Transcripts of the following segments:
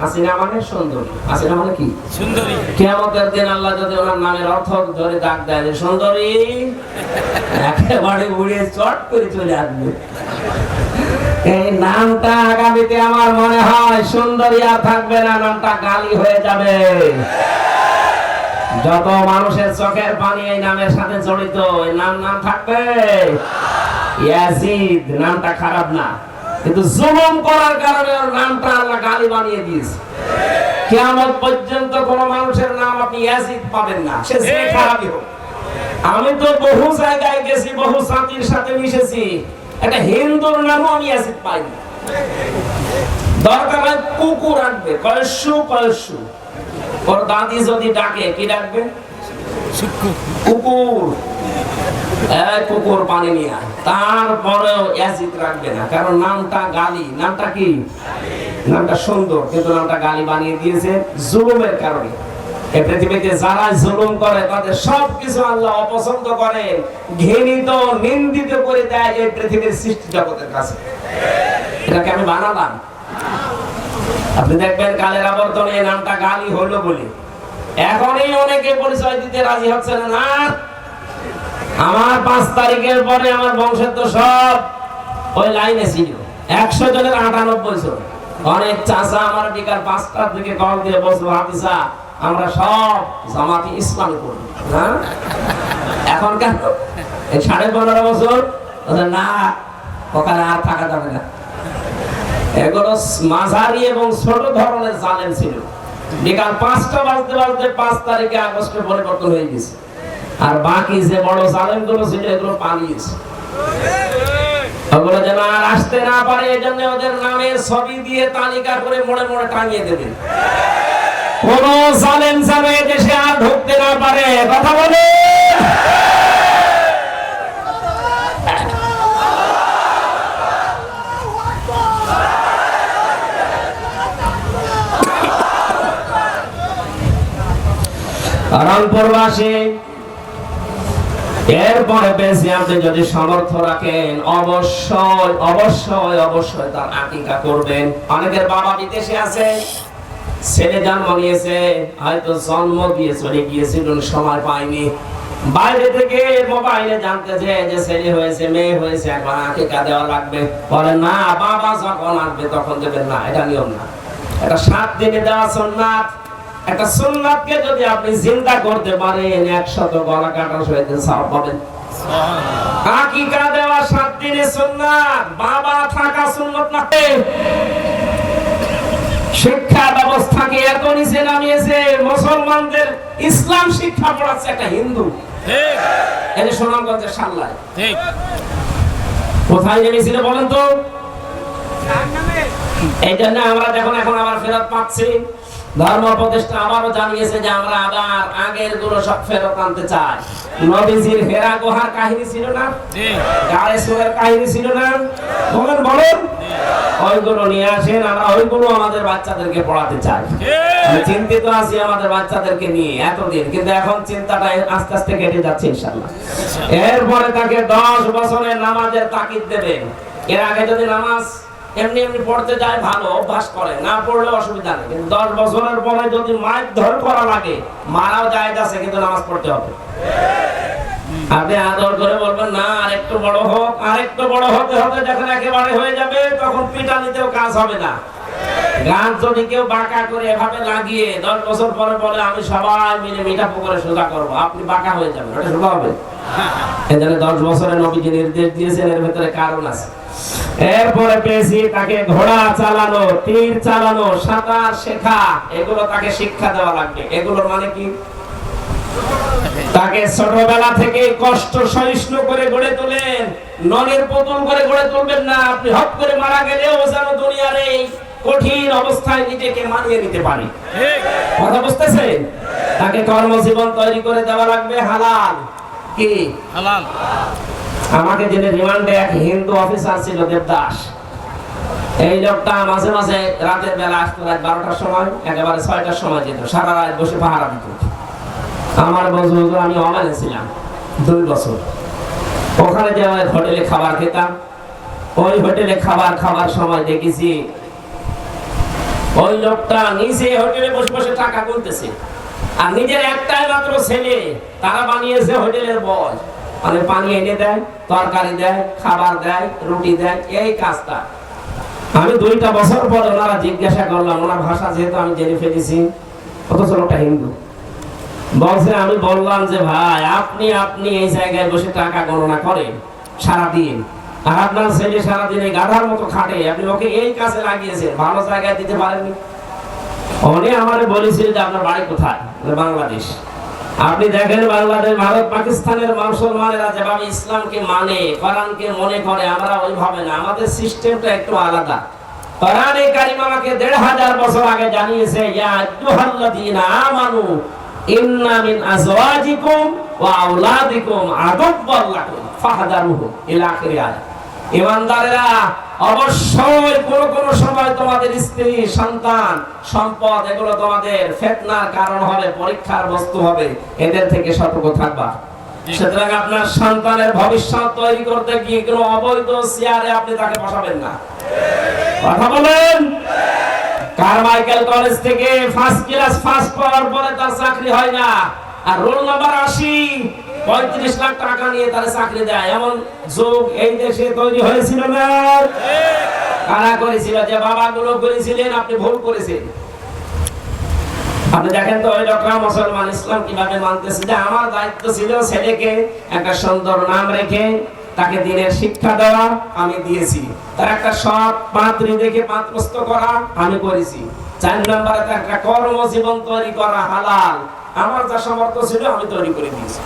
হাসিনা মানে সুন্দরী হাসিনা মানে কি? সুন্দরী। কেয়ামতের দিন আল্লাহ যদি ওনার নামের অর্থ ধরে ডাক দেয় যে সুন্দরী একেবারে উড়ে চট করে চলে আসবে। এই নামটা আগামীতে আমার মনে হয় সুন্দরী আর থাকবে না নামটা গালি হয়ে যাবে। যত মানুষের চোখের পানি এই নামের সাথে জড়িত এই নাম নাম থাকবে। ইয়াজিদ নামটা খারাপ না। কিন্তু জুলুম করার কারণে ওর নামটা আল্লাহ গালি বানিয়ে দিয়েছে। কিয়ামত পর্যন্ত কোন মানুষের নাম আপনি ইয়াজিদ পাবেন না সে যে খারাপই হোক। আমি তো বহু জায়গায় গেছি বহু জাতির সাথে মিশেছি। একটা হিন্দুর নামও আমি ইয়াজিদ পাইনি। দরকার হয় কুকুর রাখবে কয়সু কয়সু ওর দাদি যদি ডাকে কি ডাকবে? কুকুর। এই কুকুর পানি নিয়ে তারপরেও অ্যাসিড রাখবে না। কারণ নামটা গালি। নামটা কি? নামটা সুন্দর, কিন্তু নামটা গালি বানিয়ে দিয়েছে জুলুমের কারণে। এই পৃথিবীতে যারা জুলুম করে, তাদের সব কিছু আল্লাহ অপছন্দ করে। ঘৃণিত, নিন্দিত করে দেয় এই পৃথিবীর সৃষ্টি জগতের কাছে। এটাকে আমি বানালাম। আপনি দেখবেন কালের আবর্তনে নামটা গালি হলো বলে। এখনই অনেকে পরিচয় দিতে রাজি হচ্ছে না। আমার পাঁচ তারিখের পরে আমার বংশের তো সব ওই লাইনে ছিল। একশো জনের আটানব্বই জন। অনেক চাষা আমার বিকাল পাঁচটার দিকে কল দিয়ে বসল হাফিসা আমরা সব জামাতি ইসলাম করি হ্যাঁ? এখন কেন? এই সাড়ে পনেরো বছর? না, ওখানে আর থাকা যাবে না। এগুলো মাঝারি এবং ছোট ধরনের জালেম ছিল। বিকাল পাঁচটা বাজতে বাজতে পাঁচ তারিখে আগস্টে পরিবর্তন হয়ে গেছে। আর বাকি যে বড় জালেমগুলো ছিল, এগুলো পালিয়েছে। ওগুলো যেন আর আসতে না পারে ওদের ছবি দিয়ে তালিকা করে টাঙিয়ে দেবেন কোন জালেম যেন দেশে আর ঢুকতে না পারে, কথা বলে। এরপরে বেশি আপনি যদি সামর্থ্য রাখেন, অবশ্যই অবশ্যই অবশ্যই তার আকিকা করবেন। অনেকের বাবা বিদেশে আছে, ছেলে জন্ম নিয়েছে, হয়তো জন্ম দিয়ে চলে গিয়েছিল সময় পায়নি। বাইরে থেকে মোবাইলে জানতেছে যে ছেলে হয়েছে, মেয়ে হয়েছে, এখন আকিকা দেওয়া লাগবে। বলে, না, বাবা যখন আসবে তখন দেবেন না, এটা নিয়ম না। এটা সাত দিনে দেওয়া সুন্নাত একটা সুন্নাতকে যদি আপনি চিন্তা করতে পারেন একশত গলা কাটার সহিত পাবেন। আকিকা দেওয়া সাত দিনে সুন্নাত বাবা থাকা সুন্নাত না শিক্ষা ব্যবস্থাকে এত নিচে নামিয়েছে? মুসলমানদের ইসলাম শিক্ষা পড়াচ্ছে একটা হিন্দু। ঠিক। সুনামগঞ্জের সাল্লায়। কোথায় বলেন তো? এই জন্য আমরা যখন এখন আবার ফেরত পাচ্ছি। ধর্ম আবারও জানিয়েছে যে আমরা আবার আগেরগুলো সব ফেরত আনতে চাই। নবীজির হেরা গুহার কাহিনী ছিল না? কাহিনী ছিল না? বলেন বলেন। ওইগুলো নিয়ে আসেন আমরা ওইগুলো আমাদের বাচ্চাদেরকে পড়াতে চাই। আমি চিন্তিত আছি আমাদের বাচ্চাদেরকে নিয়ে এতদিন কিন্তু এখন চিন্তাটা আস্তে আস্তে কেটে যাচ্ছে ইনশাল্লাহ এরপরে তাকে দশ বছরের নামাজের তাকিদ দেবেন এর আগে যদি নামাজ এমনি এমনি পড়তে যায়, ভালো অভ্যাস করে। না পড়লে অসুবিধা নেই। কিন্তু দশ বছরের পরে যদি মাইক ধর করা লাগে, মারাও যায় আছে, কিন্তু নামাজ পড়তে হবে। আপনি আদর করে বলবেন, না আর একটু বড় হোক আর একটু বড় হতে হতে যখন একেবারে হয়ে যাবে, তখন পিটানিতেও কাজ হবে না। গান যদি কেউ বাঁকা করে এভাবে লাগিয়ে দশ বছর পরে বলে, আমি সবাই মিলে মিঠা পুকুরে সোজা করব। আপনি বাঁকা হয়ে যাবেন ওটা সোজা হবে। দশ বছরে নবীজি নির্দেশ দিয়েছেন, এর ভেতরে কারণ আছে। এরপরে পেয়েছি তাকে ঘোড়া চালানো, তীর চালানো, সাঁতার শেখা, এগুলো তাকে শিক্ষা দেওয়া লাগবে। এগুলোর মানে কি? তাকে ছোটবেলা থেকে কষ্ট, সহিষ্ণু করে গড়ে তোলেন। ননের পুতুল করে গড়ে তুলবেন না, আপনি হট করে মারা গেলেও যেন দুনিয়ার এই কঠিন অবস্থায় নিজেকে মানিয়ে নিতে পারে। কথা বুঝতেছেন তাকে কর্মজীবন তৈরি করে দেওয়া লাগবে হালাল। কি? হালাল। আমাকে যিনি রিমান্ডে এক হিন্দু অফিসার ছিল দেবদাস। এই লোকটা মাঝে মাঝে রাতের বেলা আসতো রাত বারোটার সময় একেবারে ছয়টার সময় যেত সারা রাত বসে পাহারা দিত। আমার বন্ধু আমি অমানে ছিলাম দুই বছর। ওখানে যে আমাদের হোটেলে খাবার খেতাম। ওই হোটেলে খাবার খাবার সময় দেখেছি ওই লোকটা নিজে হোটেলে বসে বসে টাকা গুনতেছে। আর নিজের একটাই মাত্র ছেলে, তারা বানিয়েছে হোটেলের বস মানে পানি এনে দেয়, তরকারি দেয়, খাবার দেয়, রুটি দেয়, এই কাজটা। আমি দুইটা বছর পর ওনারা জিজ্ঞাসা করলাম, ওনার ভাষা যেহেতু আমি জেনে ফেলেছি, অথচ লোকটা হিন্দু। বলছে, আমি বললাম যে, ভাই, আপনি আপনি এই জায়গায় বসে টাকা গণনা করেন সারাদিন। আর আপনার ছেলে সারাদিন গাধার মতো খাটে। আপনি ওকে এই কাজে লাগিয়েছেন, ভালো জায়গায় দিতে পারেননি। উনি আমারে বলেছিল যে আপনার বাড়ি কোথায়? বাংলাদেশ। আপনি দেখেন বাংলাদেশ, ভারত, পাকিস্তানের মুসলমানেরা যেভাবে ইসলামকে মানে কোরআনকে মনে করে, আমরা ওইভাবে না। আমাদের সিস্টেমটা একটু আলাদা। কোরআনে কারিম আমাকে দেড় হাজার বছর আগে জানিয়েছে, ইয়া আইয়ুহাল্লাযীনা আমানু, ইন্না মিন আজওয়াজিকুম ওয়া আওলাদিকুম আদুব্বাল লাকুম ফাহদারুহু ইলা আখির আয়াত। ইমানদারেরা, অবশ্যই কোন কোন সময় তোমাদের স্ত্রী, সন্তান, সম্পদ, এগুলো তোমাদের ফেতনার কারণ হবে, পরীক্ষার বস্তু হবে, এদের থেকে সতর্ক থাকবা। সুতরাং আপনার সন্তানের ভবিষ্যৎ তৈরি করতে গিয়ে কোনো অবৈধ চেয়ারে আপনি তাকে বসাবেন না। কথা বলেন? কারমাইকেল কলেজ থেকে ফার্স্ট ক্লাস ফার্স্ট পাওয়ার পরে তার চাকরি হয় না? আর রোল নাম্বার আশি পঁয়ত্রিশ লাখ টাকা নিয়ে তার চাকরি দেয়। এমন যুগ এই দেশে তৈরি হয়েছিল না। কারা করেছিল? যে করেছিলেন আপনি ভুল করেছেন। আপনি দেখেন তো, ওই মুসলমান, ইসলাম কীভাবে মানতেছে? যে আমার দায়িত্ব ছিল ছেলেকে একটা সুন্দর নাম রেখে তাকে দিনের শিক্ষা দেওয়া আমি দিয়েছি। তার একটা সৎ পাত্রী দেখে পাত্রস্থ করা আমি করেছি। চার নম্বরে একটা কর্মজীবন তৈরি করা হালাল। আমার যা সামর্থ্য ছিল আমি তৈরি করে দিয়েছি।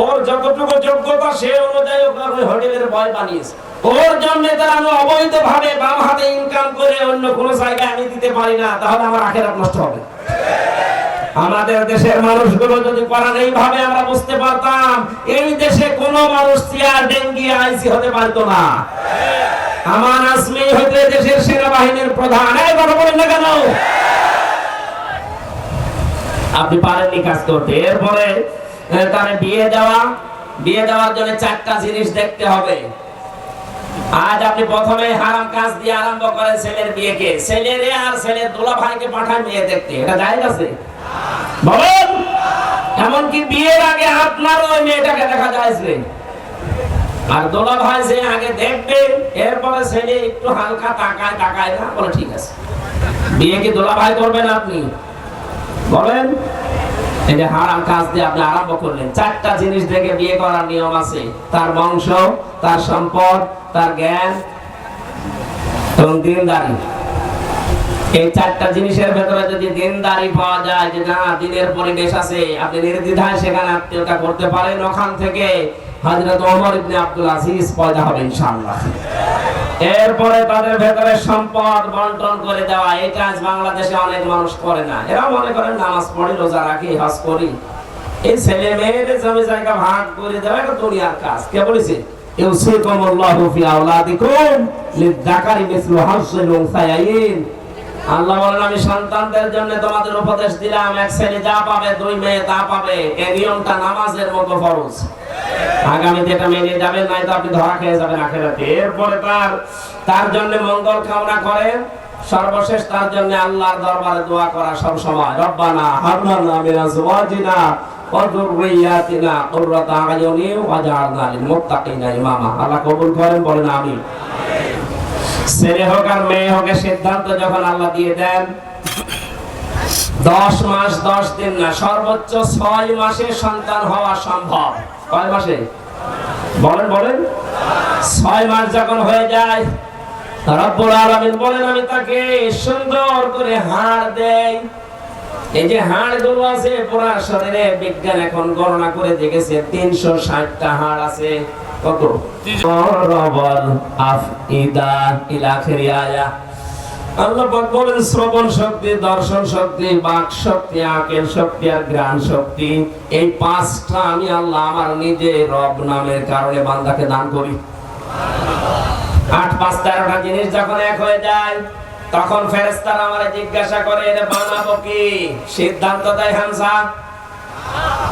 ওর যতটুকু যোগ্যতা, সে অনুযায়ী ওই হোটেলের বয় বানিয়েছে। ওর জন্য তার আমি অবৈধ ভাবে বাম হাতে ইনকাম করে অন্য কোনো জায়গায় আমি দিতে পারি না, তাহলে আমার আখেরাত নষ্ট হবে। আমাদের দেশের মানুষগুলো যদি কোরআন এইভাবে আমরা বুঝতে পারতাম, এই দেশে কোনো মানুষ চেয়ার ডেঙ্গি আইসি হতে পারতো না। আমার আজমি হইতে দেশের সেনাবাহিনীর প্রধান, এই কথা বলেন না কেন? আপনি পারেননি কাজ করতে, এরপরে তার বিয়ে দেওয়া, বিয়ে দেওয়ার জন্য চারটা জিনিস দেখতে হবে। আজ আপনি প্রথমে হারাম কাজ দিয়ে আরম্ভ করেন ছেলের বিয়েকে। ছেলেরে আর ছেলের দোলা ভাইকে পাঠান মেয়ে দেখতে। এটা যায় আছে? বলেন! এমনকি বিয়ের আগে আপনার ওই মেয়েটাকে দেখা যাচ্ছে আর দোলা ভাই যে আগে দেখবে, এরপরে ছেলে একটু হালকা তাকায় তাকায় না, বলে ঠিক আছে। বিয়ে কি দোলা ভাই করবেন আপনি? বলেন! যে হারাম কাজ দিয়ে আপনি আরম্ভ করলেন। চারটা জিনিস দেখে বিয়ে করার নিয়ম আছে। তার বংশ, তার সম্পদ, তার জ্ঞান এবং দিনদারি। এই চারটা জিনিসের ভেতরে যদি দিনদারি পাওয়া যায়, যে না, দিনের পরিবেশ আছে, আপনি নির্দ্বিধায় সেখানে আত্মীয়তা করতে পারেন ওখান থেকে। হযরত ওমর ইবনে আব্দুল আজিজ পয়দা হবে ইনশাআল্লাহ। এরপরে তাদের ভেতরে সম্পদ বন্টন করে দেওয়া, এটা আজ বাংলাদেশে অনেক মানুষ করে না। এরা মনে করেন নামাজ পড়ি, রোজা রাখি, হজ করি। এই ছেলে মেয়েদের জমি জায়গা ভাগ করে দেওয়া এটা দুনিয়ার কাজ। কে বলেছে? ইউসিকুমুল্লাহু ফি আওলাদিকুম লিযাকারি মিসলু হাজ্জিল উনসায়াইন। আল্লাহ বলেন, আমি সন্তানদের জন্য তোমাদের উপদেশ দিলাম, এক ছেলে যা পাবে, দুই মেয়ে তা পাবে এই নিয়মটা নামাজের মতো ফরজ। আগামীতে এটা মেনে যাবেন নাই তো আপনি ধরা খেয়ে যাবেন আখেরাতে। এরপরে তার তার জন্য মঙ্গল কামনা করেন সর্বশেষ তার জন্য আল্লাহর দরবারে দোয়া করা সব সময়। রব্বানা হাবলানা মিন আজওয়াজিনা ওয়া যুররিয়াতিনা কুররাতা আয়ুনি ওয়াজআলনা লিল মুত্তাকিনা ইমামা। আল্লাহ কবুল করেন, বলেন, আমিন। ছেলে হোক আর মেয়ে হোক সিদ্ধান্ত যখন আল্লাহ দিয়ে দেন, দশ মাস দশ দিন না, সর্বোচ্চ ছয় মাসে সন্তান হওয়া সম্ভব। কয় মাসে? বলেন বলেন। ছয় মাস যখন হয়ে যায় রব্বুল আলামিন বলেন, আমি তাকে সুন্দর করে হাড় দেই। এই যে হাড়গুলো আছে, পুরা শরীরে বিজ্ঞান এখন গণনা করে দেখেছে, তিনশো ষাটটা হাড় আছে। পাঁচটা কারণে বান্দাকে দান করি। আট, পাঁচ, তেরোটা জিনিস যখন এক হয়ে যায়, তখন ফেরেস্তারা আমার জিজ্ঞাসা করে বানাবো কি? সিদ্ধান্ত দেয় হামসা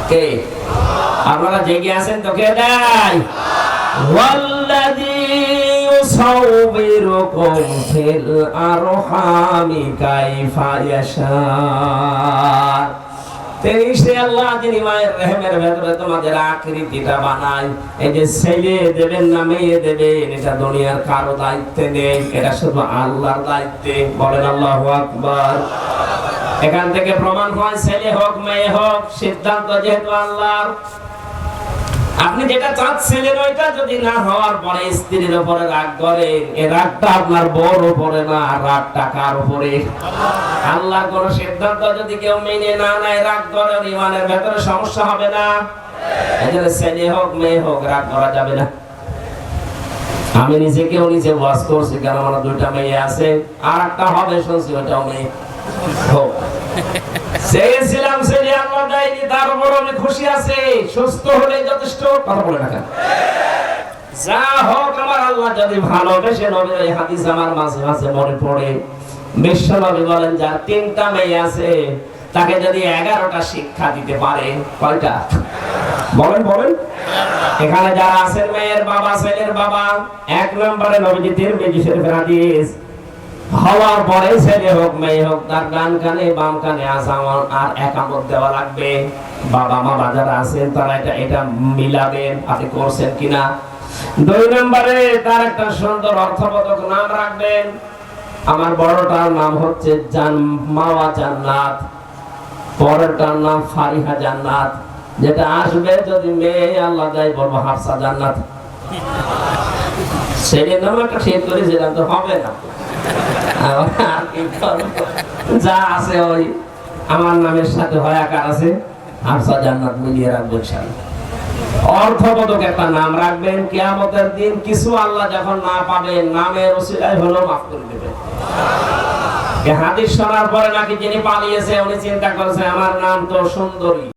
কে আপনারা জেগে আছেন তো কে দেয় والذي ইউসাউবিরুকুম ফিল আরহামি কাইফা ইয়াশা তিনি সে আল্লাহ যিনি মায়ের রেহেমের ভেতরে তোমাদের আকৃতিটা বানায় এই যে ছেলে দেবেন না মেয়ে দেবেন এটা দুনিয়ার কারো দায়িত্বে নেই এটা শুধু আল্লাহর দায়িত্বে বলেন আল্লাহু আকবার এখান থেকে প্রমাণ হয়, ছেলে হোক, মেয়ে হোক, সিদ্ধান্ত যেহেতু আল্লাহর। আপনি যেটা চাচ্ছিলেন ওইটা, যদি না হওয়ার পরে স্ত্রীর উপরে রাগ করেন এ রাগটা আপনার বড় উপরে না রাগটা কার উপরে? আল্লাহর কোন সিদ্ধান্ত যদি কেউ মেনে না নেয়, রাগ করে ইমানের ভেতরে সমস্যা হবে না। এজন্য ছেলে হোক, মেয়ে হোক, রাগ করা যাবে না। আমি নিজেকেও নিজে ওয়াজ করছি কারণ আমার দুইটা মেয়ে আছে? আর একটা হবে শুনছি ওটাও মেয়ে। চেয়েছিলাম ছেলে আল্লাহ দেয়নি, তার উপর খুশি আছি। সুস্থ হলে যথেষ্ট, কথা বলে না যা হোক, আমার আল্লাহ যদি ভালোবেসে নবীর এই হাদিস আমার মাঝে মাঝে মনে পড়ে। বিশ্ব নবী বলেন, যার তিনটা মেয়ে আছে, তাকে যদি এগারোটা শিক্ষা দিতে পারে, কয়টা? বলেন বলেন। এখানে যারা আছেন, মেয়ের বাবা, ছেলের বাবা, এক নম্বরে নবীজি তিরমিজি শরীফের হাদিস। হওয়ার পরে ছেলে হোক, মেয়ে হোক, তার ডান কানে, বাম কানে আসামন আর একামত দেওয়া লাগবে। বাবা মা যারা আছেন তারা এটা এটা মিলাবেন আপনি করছেন কিনা? দুই নম্বরে তার একটা সুন্দর অর্থবোধক নাম রাখবেন। আমার বড়টার নাম হচ্ছে জান মাওয়া জান্নাত। পরেরটার নাম ফারিহা জান্নাত। যেটা আসবে যদি মেয়ে আল্লাহ দেয় বলব, হাফসা জান্নাত। ছেলের নাম একটা ঠিক করেছিলাম তো হবে না? যা আছে ওই আমার নামের সাথে আছে। মিলিয়ে অর্থবোধক একটা নাম রাখবেন। কিয়ামতের দিন কিছু আল্লাহ যখন না পাবেন, নামের মাফ করে দেবেন। হাদিস শোনার পরে নাকি যিনি পালিয়েছে, উনি চিন্তা করছে আমার নাম তো সুন্দরী।